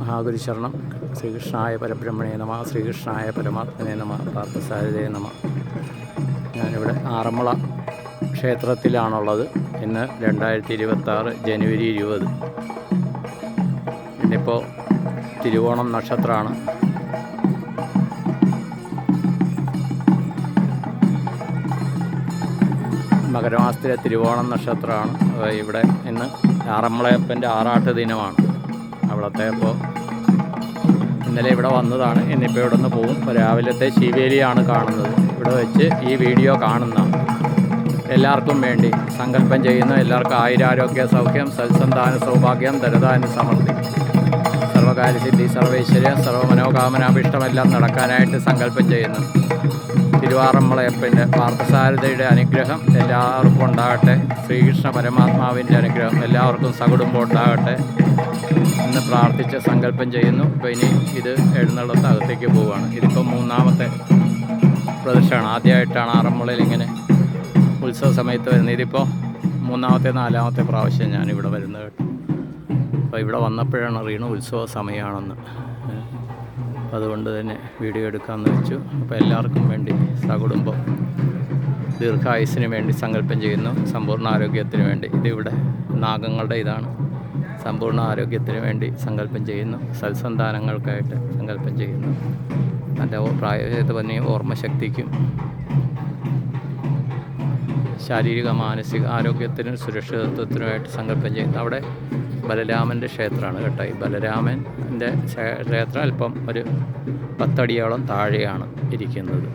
മഹാഗുരു ശരണം ശ്രീകൃഷ്ണായ പരബ്രഹ്മണേ നമ ശ്രീകൃഷ്ണായ പരമാത്മനെ നമ പാർത്ഥസാരഥേ നമ. ഞാനിവിടെ ആറന്മുള ക്ഷേത്രത്തിലാണുള്ളത്. ഇന്ന് രണ്ടായിരത്തി ഇരുപത്തി ആറ് ജനുവരി ഇരുപത്. ഇന്നിപ്പോൾ തിരുവോണം നക്ഷത്രമാണ് മകരമാസത്തിലെ തിരുവോണം നക്ഷത്രമാണ് ഇവിടെ ഇന്ന് ആറന്മുളയപ്പന്റെ ആറാട്ട് ദിനമാണ് അവിടുത്തെ ഇപ്പോൾ ഇന്നലെ ഇവിടെ വന്നതാണ്. ഇന്നിപ്പോൾ ഇവിടെ നിന്ന് പോകും രാവിലത്തെ ശിവേലിയാണ് കാണുന്നത്. ഇവിടെ വെച്ച് ഈ വീഡിയോ കാണുന്ന എല്ലാവർക്കും വേണ്ടി സങ്കല്പം ചെയ്യുന്ന. എല്ലാവർക്കും ആയിരാരോഗ്യ സൗഖ്യം സത്സന്താന സൗഭാഗ്യം ദരദാന സമൃദ്ധി. സർവകാര്യസിദ്ധി സർവൈശ്വര്യം സർവമനോകാമനാഭിഷ്ടമെല്ലാം നടക്കാനായിട്ട് സങ്കല്പം ചെയ്യുന്നു. തിരുവാറന്മുളയപ്പന്റെ പാർത്ഥസാരഥയുടെ അനുഗ്രഹം എല്ലാവർക്കും ഉണ്ടാകട്ടെ. ശ്രീകൃഷ്ണ പരമാത്മാവിന്റെ അനുഗ്രഹം എല്ലാവർക്കും സകുടുംബം ഉണ്ടാകട്ടെ എന്ന് പ്രാർത്ഥിച്ച് സങ്കല്പം ചെയ്യുന്നു. ഇപ്പോൾ ഇനി ഇത് എഴുന്നള്ളത്ത് അകത്തേക്ക് പോവുകയാണ്. ഇതിപ്പോൾ മൂന്നാമത്തെ പ്രദർശനമാണ് ആദ്യമായിട്ടാണ് ആറന്മുളയിൽ ഇങ്ങനെ ഉത്സവ സമയത്ത് വരുന്നത്. ഇതിപ്പോൾ മൂന്നാമത്തെ നാലാമത്തെ പ്രാവശ്യം ഞാനിവിടെ വരുന്നത് കേട്ടോ. അപ്പോൾ ഇവിടെ വന്നപ്പോഴാണ് അറിയണത് ഉത്സവ സമയമാണെന്ന്. അപ്പോൾ അതുകൊണ്ട് തന്നെ വീഡിയോ എടുക്കാമെന്ന് വെച്ചു അപ്പോൾ എല്ലാവർക്കും വേണ്ടി സകുടുംബം ദീർഘായുസിന് വേണ്ടി സങ്കല്പം ചെയ്യുന്നു. സമ്പൂർണ ആരോഗ്യത്തിന് വേണ്ടി. ഇതിവിടെ നാഗങ്ങളുടെ ഇതാണ്. സമ്പൂർണ ആരോഗ്യത്തിന് വേണ്ടി സങ്കല്പം ചെയ്യുന്നു. സത്സന്താനങ്ങൾക്കായിട്ട് സങ്കല്പം ചെയ്യുന്നു. നല്ല പ്രായഭേദമന്യ ഓർമ്മശക്തിക്കും ശാരീരിക മാനസിക ആരോഗ്യത്തിനും സുരക്ഷിതത്വത്തിനുമായിട്ട് സങ്കല്പം ചെയ്യുന്നു. അവിടെ ബലരാമന്റെ ക്ഷേത്രമാണ് കേട്ടോ. ഈ ബലരാമന്റെ ക്ഷേ- ക്ഷേത്രം അല്പം ഒരു പത്തടിയോളം താഴെയാണ് ഇരിക്കുന്നത്.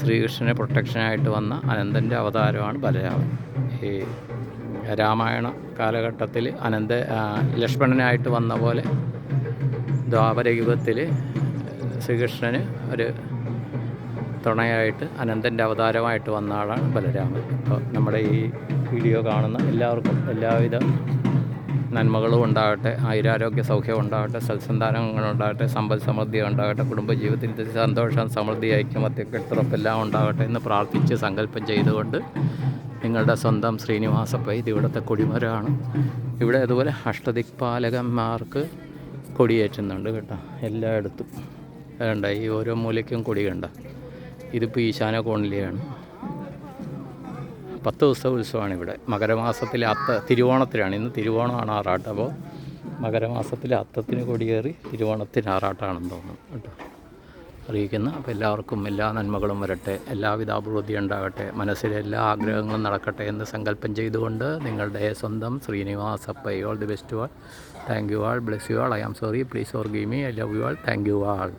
ശ്രീകൃഷ്ണന് പ്രൊട്ടക്ഷനായിട്ട് വന്ന അനന്തന്റെ അവതാരമാണ് ബലരാമൻ. ഈ രാമായണ കാലഘട്ടത്തിൽ അനന്ത ലക്ഷ്മണനായിട്ട് വന്ന പോലെ ദ്വാപരയുഗത്തിൽ ശ്രീകൃഷ്ണന് ഒരു തുണയായിട്ട് അനന്തന്റെ അവതാരമായിട്ട് വന്ന ആളാണ് ബലരാമൻ. അപ്പോൾ നമ്മുടെ ഈ വീഡിയോ കാണുന്ന എല്ലാവർക്കും എല്ലാവിധ നന്മകളും ഉണ്ടാകട്ടെ ആയുരാരോഗ്യ സൗഖ്യം ഉണ്ടാകട്ടെ സത്സന്താനങ്ങൾ ഉണ്ടാകട്ടെ സമ്പൽ സമൃദ്ധി ഉണ്ടാകട്ടെ കുടുംബജീവിതത്തിൽ സന്തോഷം സമൃദ്ധി ഐക്യമത്യ കെട്ടുറപ്പെല്ലാം ഉണ്ടാകട്ടെ എന്ന് പ്രാർത്ഥിച്ച് സങ്കല്പം ചെയ്തുകൊണ്ട് നിങ്ങളുടെ സ്വന്തം ശ്രീനിവാസപ്പ ഇത് ഇവിടുത്തെ കൊടിമരമാണ്. ഇവിടെ അതുപോലെ അഷ്ടദിക്പാലകന്മാർക്ക് കൊടിയേറ്റുന്നുണ്ട് കേട്ടോ എല്ലായിടത്തും. വേണ്ട ഈ ഓരോ മൂലയ്ക്കും കൊടി കണ്ട ഇതിപ്പോൾ ഈശാന കോണിലെയാണ് പത്ത് ദിവസത്തെ ഉത്സവമാണ് ഇവിടെ മകരമാസത്തിലെ അത്ത തിരുവോണത്തിലാണ്. ഇന്ന് തിരുവോണമാണ് ആറാട്ട്. അപ്പോൾ മകരമാസത്തിലെ അത്തത്തിന് കൊടിയേറി തിരുവോണത്തിന് ആറാട്ടാണെന്ന് തോന്നുന്നു കേട്ടോ. അറിയിക്കുന്ന. അപ്പോൾ എല്ലാവർക്കും എല്ലാ നന്മകളും വരട്ടെ. എല്ലാവിധ അഭിവൃദ്ധി ഉണ്ടാകട്ടെ. മനസ്സിലെ എല്ലാ ആഗ്രഹങ്ങളും നടക്കട്ടെ എന്ന് സങ്കല്പം ചെയ്തുകൊണ്ട് നിങ്ങളുടെ സ്വന്തം Srinivas Srinivasappa all the best wall thank you all bless you all I am sorry please or give me I love you all thank you all